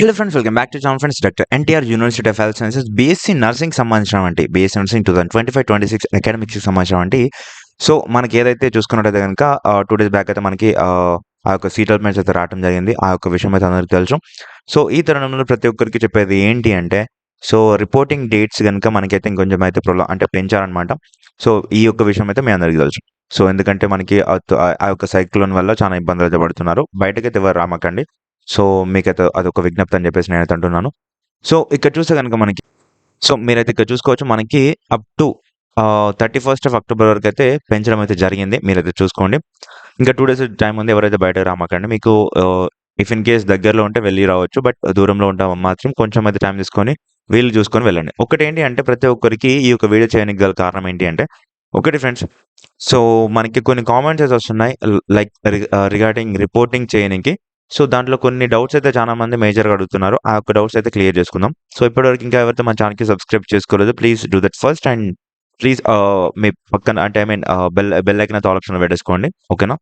Hello friends welcome back to channel friends doctor NTR university of health sciences BSc nursing సంబంధించిన వంటి BSc nursing two thousand twenty five twenty six అకాడమిక్స్కి సంబంధించినటువంటి. So మనకి ఏదైతే చూసుకున్నట్టయితే కనుక two days back అయితే మనకి ఆ యొక్క సీట్ అల్మెంట్స్ అయితే రావడం జరిగింది. ఆ యొక్క విషయం అయితే అందరికీ తెలుసు. సో ఈ తరుణంలో ప్రతి ఒక్కరికి చెప్పేది ఏంటి అంటే సో రిపోర్టింగ్ డేట్స్ కనుక మనకైతే ఇంకొంచెం అయితే ప్రొలా అంటే పెంచారనమాట సో ఈ యొక్క విషయం అయితే మీ అందరికీ తెలుసు. సో ఎందుకంటే మనకి ఆ- ఆ యొక్క సైక్లోన్ వల్ల చాలా ఇబ్బందులు అయితే పడుతున్నారు. బయటకైతే ఎవరు రామకండి. సో మీకైతే అదొక విజ్ఞప్తి అని చెప్పేసి నేనైతే అంటున్నాను. సో ఇక్కడ చూస్తే కనుక మనకి సో మీరైతే ఇక్కడ చూసుకోవచ్చు మనకి up to thirty first of October వరకు అయితే పెంచడం అయితే జరిగింది. మీరైతే చూసుకోండి. ఇంకా టూ డేస్ టైం ఉంది ఎవరైతే బయట రామకండి మీకు ఇఫ్ ఇన్ కేస్ దగ్గరలో ఉంటే వెళ్ళి రావచ్చు బట్ దూరంలో ఉంటాం మాత్రం కొంచెం అయితే టైం తీసుకొని వీళ్ళు చూసుకొని వెళ్ళండి. ఒకటి ఏంటి అంటే ప్రతి ఒక్కరికి ఈ యొక్క వీడియో చేయడానికి గల కారణం ఏంటి అంటే ఒకటి ఫ్రెండ్స్ సో మనకి కొన్ని కామెంట్స్ అయితే వస్తున్నాయి లైక్ రిగార్డింగ్ రిపోర్టింగ్ చేయడానికి. సో దాంట్లో కొన్ని డౌట్స్ అయితే చాలా మంది మేజర్గా అడుగుతున్నారు. ఆ యొక్క డౌట్స్ అయితే క్లియర్ చేసుకుందాం. సో ఇప్పటివరకు ఇంకా ఎవరైతే మన ఛానల్కి సబ్స్క్రైబ్ చేసుకోలేదు please do that first and please మీ పక్కన అంటే I mean bell bell icon అయితే ఆప్షన్ పెట్టేసుకోండి. ఓకేనా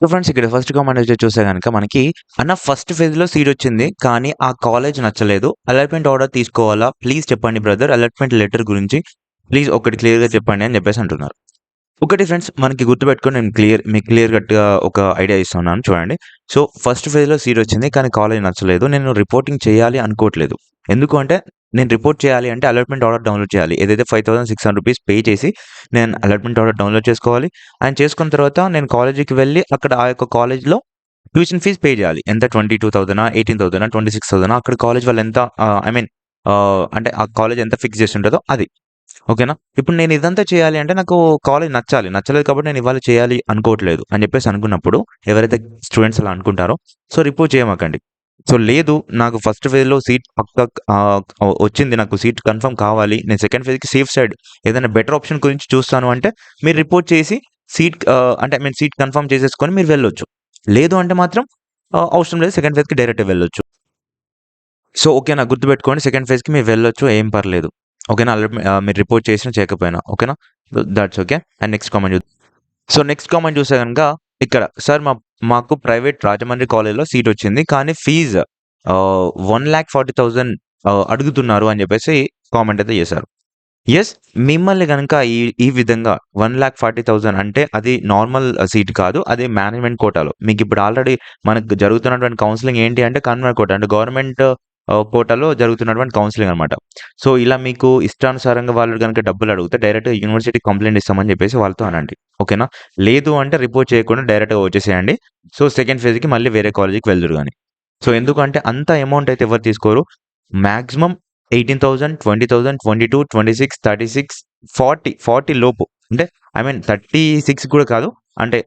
సో ఫ్రెండ్స్ ఇక్కడ ఫస్ట్ కామెంట్ అయితే చూస్తే కనుక మనకి అన్న ఫస్ట్ ఫేజ్లో సీట్ వచ్చింది కానీ ఆ కాలేజ్ నచ్చలేదు. అలాట్మెంట్ ఆర్డర్ తీసుకోవాలా? ప్లీజ్ చెప్పండి బ్రదర్ అలాట్మెంట్ లెటర్ గురించి ప్లీజ్ ఒకటి క్లియర్గా చెప్పండి అని చెప్పేసి అంటున్నారు. ఒకటి ఫ్రెండ్స్ మనకి గుర్తుపెట్టుకొని నేను క్లియర్ మీకు క్లియర్ కట్గా ఒక ఐడియా ఇస్తున్నాను చూడండి. సో ఫస్ట్ ఫేజ్లో సీట్ వచ్చింది కానీ కాలేజ్ నచ్చలేదు. నేను రిపోర్టింగ్ చేయాలి అనుకోవట్లేదు. ఎందుకు అంటే నేను రిపోర్ట్ చేయాలి అంటే అలాట్మెంట్ ఆర్డర్ డౌన్లోడ్ చేయాలి. ఏదైతే five thousand six hundred rupees pay చేసి నేను అలాట్మెంట్ ఆర్డర్ డౌన్లోడ్ చేసుకోవాలి. అండ్ చేసుకున్న తర్వాత నేను కాలేజీకి వెళ్ళి అక్కడ ఆ యొక్క కాలేజ్లో ట్యూషన్ ఫీజ్ పే చేయాలి. ఎంత? Twenty two thousand eighteen thousand twenty six thousand అక్కడ కాలేజ్ వాళ్ళు ఎంత ఐ మీన్ అంటే ఆ కాలేజ్ ఎంత ఫిక్స్ చేసి ఉంటుందో అది. ఓకేనా? ఇప్పుడు నేను ఇదంతా చేయాలి అంటే నాకు కాలేజ్ నచ్చాలి. నచ్చలేదు కాబట్టి నేను ఇవాళ చేయాలి అనుకోవట్లేదు అని చెప్పేసి అనుకున్నప్పుడు ఎవరైతే స్టూడెంట్స్ అలా అనుకుంటారో సో రిపోర్ట్ చేయమాకండి. సో లేదు నాకు ఫస్ట్ ఫేజ్లో సీట్ పక్క వచ్చింది. నాకు సీట్ కన్ఫర్మ్ కావాలి. నేను సెకండ్ ఫేజ్కి సేఫ్ సైడ్ ఏదైనా బెటర్ ఆప్షన్ గురించి చూస్తాను అంటే మీరు రిపోర్ట్ చేసి సీట్ అంటే మీన్ సీట్ కన్ఫర్మ్ చేసేసుకొని మీరు వెళ్ళొచ్చు. లేదు అంటే మాత్రం అవసరం లేదు. సెకండ్ ఫేజ్కి డైరెక్ట్ వెళ్ళొచ్చు. సో ఓకే ఓకేనా? గుర్తుపెట్టుకోండి. సెకండ్ ఫేజ్కి మీరు వెళ్ళొచ్చు. ఏం పర్లేదు. ఓకేనా? ఆల్రెడీ మీరు రిపోర్ట్ చేసినా చేయకపోయినా. ఓకేనా? That's okay and next comment చూద్దాం. సో నెక్స్ట్ కామెంట్ చూస్తే కనుక ఇక్కడ సార్ మా మాకు ప్రైవేట్ రాజమండ్రి కాలేజ్లో సీట్ వచ్చింది. కానీ fees one lakh forty thousand అడుగుతున్నారు అని చెప్పేసి కామెంట్ అయితే చేశారు. ఎస్ మిమ్మల్ని కనుక ఈ ఈ విధంగా వన్ ల్యాక్ ఫార్టీ థౌజండ్ అంటే అది నార్మల్ సీట్ కాదు. అది మేనేజ్మెంట్ కోటాలో మీకు ఇప్పుడు ఆల్రెడీ మనకు జరుగుతున్నటువంటి కౌన్సిలింగ్ ఏంటి అంటే కన్వర్ కోట అంటే గవర్నమెంట్ కోటాలో జరుగుతున్నటువంటి కౌన్సిలింగ్ అనమాట సో ఇలా మీకు ఇష్టానుసారంగా వాళ్ళు కనుక డబ్బులు అడిగితే డైరెక్ట్గా యూనివర్సిటీ కంప్లైంట్ ఇస్తామని చెప్పేసి వాళ్ళతో అనండి. ఓకేనా? లేదు అంటే రిపోర్ట్ చేయకుండా డైరెక్ట్గా వచ్చేసేయండి. సో సెకండ్ ఫేజ్కి మళ్ళీ వేరే కాలేజీకి వెళ్దురు కానీ సో ఎందుకంటే అంత అమౌంట్ అయితే ఎవరు తీసుకోరు? Maximum eighteen thousand twenty thousand twenty two twenty six thirty six forty forty లోపు. అంటే ఐ మీన్ థర్టీ సిక్స్ కూడా కాదు. అంటే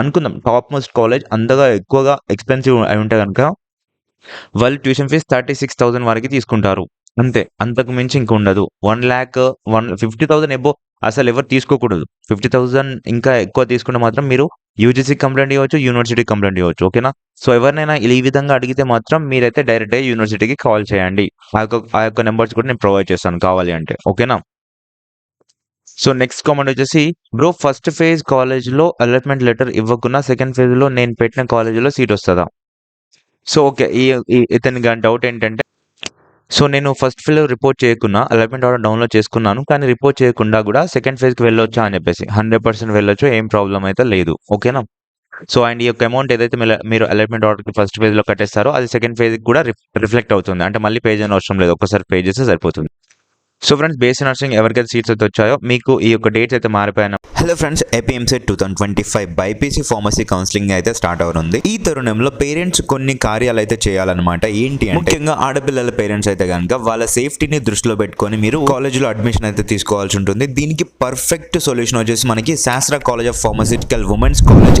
అనుకుందాం టాప్ మోస్ట్ కాలేజ్ అంతగా ఎక్కువగా ఎక్స్పెన్సివ్ అయి ఉంటే కనుక వాళ్ళు tuition fees thirty six thousand వరకు తీసుకుంటారు. అంతే. అంతకు మించి ఇంక ఉండదు one lakh one fifty thousand above అసలు ఎవరు తీసుకోకూడదు. ఫిఫ్టీ థౌసండ్ ఇంకా ఎక్కువ తీసుకుంటే మాత్రం మీరు యూజీసీ కంప్లైంట్ ఇవ్వచ్చు యూనివర్సిటీ కంప్లైంట్ ఇవ్వచ్చు. ఓకేనా సో ఎవరినైనా ఈ విధంగా అడిగితే మాత్రం మీరైతే డైరెక్ట్గా యూనివర్సిటీకి కాల్ చేయండి. ఆ యొక్క ఆ యొక్క నెంబర్స్ కూడా నేను ప్రొవైడ్ చేస్తాను కావాలి అంటే. ఓకేనా సో నెక్స్ట్ కామెంట్ వచ్చేసి బ్రో ఫస్ట్ ఫేజ్ కాలేజ్లో అలాట్మెంట్ లెటర్ ఇవ్వకుండా సెకండ్ ఫేజ్లో నేను పెట్టిన కాలేజీలో సీట్ వస్తుందా? సో ఓకే ఈ ఇతని ఇతని డౌట్ ఏంటంటే సో నేను ఫస్ట్ ఫిల్ రిపోర్ట్ చేయకున్నా అలాట్మెంట్ ఆర్డర్ డౌన్లోడ్ చేసుకున్నాను కానీ రిపోర్ట్ చేయకుండా కూడా సెకండ్ ఫేజ్కి వెళ్ళొచ్చా అని చెప్పేసి హండ్రెడ్ పర్సెంట్ వెళ్ళొచ్చు ఏం ప్రాబ్లం అయితే లేదు ఓకేనా సో అండ్ ఈ యొక్క అమౌంట్ ఏదైతే మీరు- మీరు ఆర్డర్కి ఫస్ట్ ఫేజ్లో కట్టేస్తారో అది సెకండ్ ఫేజ్కి కూడా రిఫ్లెక్ట్ అవుతుంది. అంటే మళ్ళీ పేజ్ చేయని అవసరం లేదు ఒకసారి పే చేస్తే సరిపోతుంది. సో ఫ్రెండ్స్ బేస్ నర్సింగ్ ఎవరికైతే సీట్స్ అయితే వచ్చాయో మీకు ఈ యొక్క డేట్స్ అయితే మారిపోయాను hello friends APMC two thousand twenty five BiPC pharmacy counselling అయితే స్టార్ట్ అవుతుంది ఈ తరుణంలో పేరెంట్స్ కొన్ని కార్యాలు అయితే చేయాలన్నమాట. ఏంటి ముఖ్యంగా ఆడపిల్లల పేరెంట్స్ అయితే కనుక వాళ్ళ సేఫ్టీని దృష్టిలో పెట్టుకొని మీరు కాలేజీలో అడ్మిషన్ అయితే తీసుకోవాల్సి ఉంటుంది. దీనికి పర్ఫెక్ట్ సొల్యూషన్ వచ్చేసి మనకి Sastra college of pharmaceutical women's college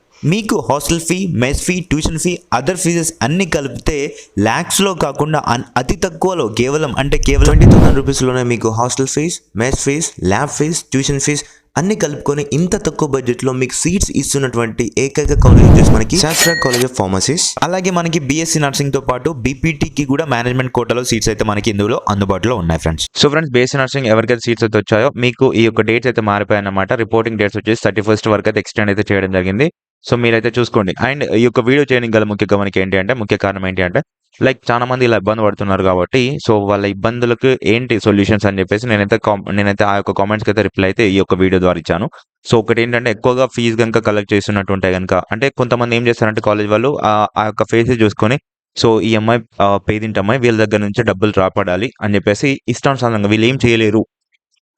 మీకు hostel fee mess fee tuition fee other fees అన్ని కలిపితే ల్యాక్స్లో కాకుండా అతి తక్కువలో కేవలం అంటే కేవలం ట్వంటీ థౌసండ్ రూపీస్లోనే మీకు hostel fees mess fees lab fees tuition fees అన్ని కలుపుకొని ఇంత తక్కువ బడ్జెట్లో మీకు సీట్స్ ఇస్తున్నటువంటి ఏకైక కాలేజ్ వచ్చేసి మనకి శాస్త్ర కాలేజ్ ఆఫ్ ఫార్మసీస్ అలాగే మనకి బీఎస్సీ నర్సింగ్తో పాటు బీపీటీకి కూడా మేనేజ్మెంట్ కోటాలో సీట్స్ అయితే మనకి ఇందులో అందుబాటులో ఉన్నాయి friends so friends basic nursing ఎవరికైతే సీట్స్ అయితే వచ్చాయో మీకు ఈ యొక్క డేట్స్ అయితే మారిపోయాయి అన్నమాట రిపోర్టింగ్ డేట్స్ వచ్చేసి థర్టీ ఫస్ట్ వరకు అయితే ఎక్స్టెండ్ అయితే చేయడం జరిగింది. సో మీరైతే చూసుకోండి. అండ్ ఈ యొక్క వీడియో చేయడానికి గల ముఖ్య గమనిక ఏంటి అంటే ముఖ్య కారణం ఏంటి అంటే లైక్ చాలా మంది ఇలా ఇబ్బంది పడుతున్నారు కాబట్టి సో వాళ్ళ ఇబ్బందులకు ఏంటి సొల్యూషన్స్ అని చెప్పేసి నేనైతే నేనైతే ఆ యొక్క కామెంట్స్కి అయితే రిప్లై అయితే ఈ యొక్క వీడియో ద్వారా ఇచ్చాను. సో ఒకటి ఏంటంటే ఎక్కువగా ఫీజు కనుక కలెక్ట్ చేస్తున్నట్టుంటే కనుక అంటే కొంతమంది ఏం చేస్తారంటే కాలేజ్ వాళ్ళు ఆ- యొక్క ఫేసెస్ చూసుకొని సో ఈ అమ్మాయి పేదింటి అమ్మాయి వీళ్ళ దగ్గర నుంచి డబ్బులు రాపడాలి అని చెప్పేసి ఇష్టానుసారంగా వీళ్ళు ఏం చేయలేరు.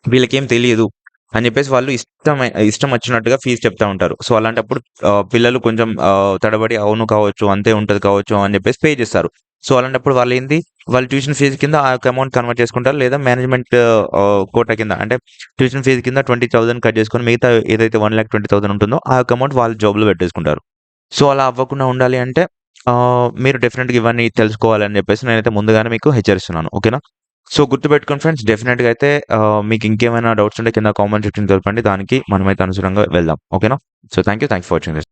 వీళ్ళకేం తెలియదు. అని చెప్పేసి వాళ్ళు ఇష్టం ఇష్టం వచ్చినట్టుగా ఫీజు చెప్తా ఉంటారు. సో అలాంటప్పుడు పిల్లలు కొంచెం తడబడి అవును కావచ్చు అంతే ఉంటుంది కావచ్చు అని చెప్పేసి పే చేస్తారు. సో అలాంటప్పుడు వాళ్ళు ఏంది? వాళ్ళు ట్యూషన్ ఫీజు కింద ఆ యొక్క అమౌంట్ కన్వర్ట్ చేసుకుంటారు లేదా మేనేజ్మెంట్ కోట కింద అంటే ట్యూషన్ ఫీజు కింద ట్వంటీ థౌసండ్ కట్ చేసుకొని మిగతా ఏదైతే వన్ ల్యాక్ ట్వంటీ థౌసండ్ ఉంటుందో ఆ యొక్క అమౌంట్ వాళ్ళు జాబ్లో పెట్టేసుకుంటారు. సో అలా అవ్వకుండా ఉండాలి అంటే మీరు డెఫినెట్గా ఇవన్నీ తెలుసుకోవాలని చెప్పేసి నేనైతే ముందుగానే మీకు హెచ్చరిస్తున్నాను. ఓకేనా? సో గుర్తుపెట్టుకోండి ఫ్రెండ్స్ డెఫినెట్గా అయితే మీకు ఇంకేమైనా డౌట్స్ ఉంటే కింద కామెంట్ సెక్షన్ తెలపండి. దానికి మనమైతే అనుసరంగా వెళ్దాం. ఓకేనా so thank you thank for watching this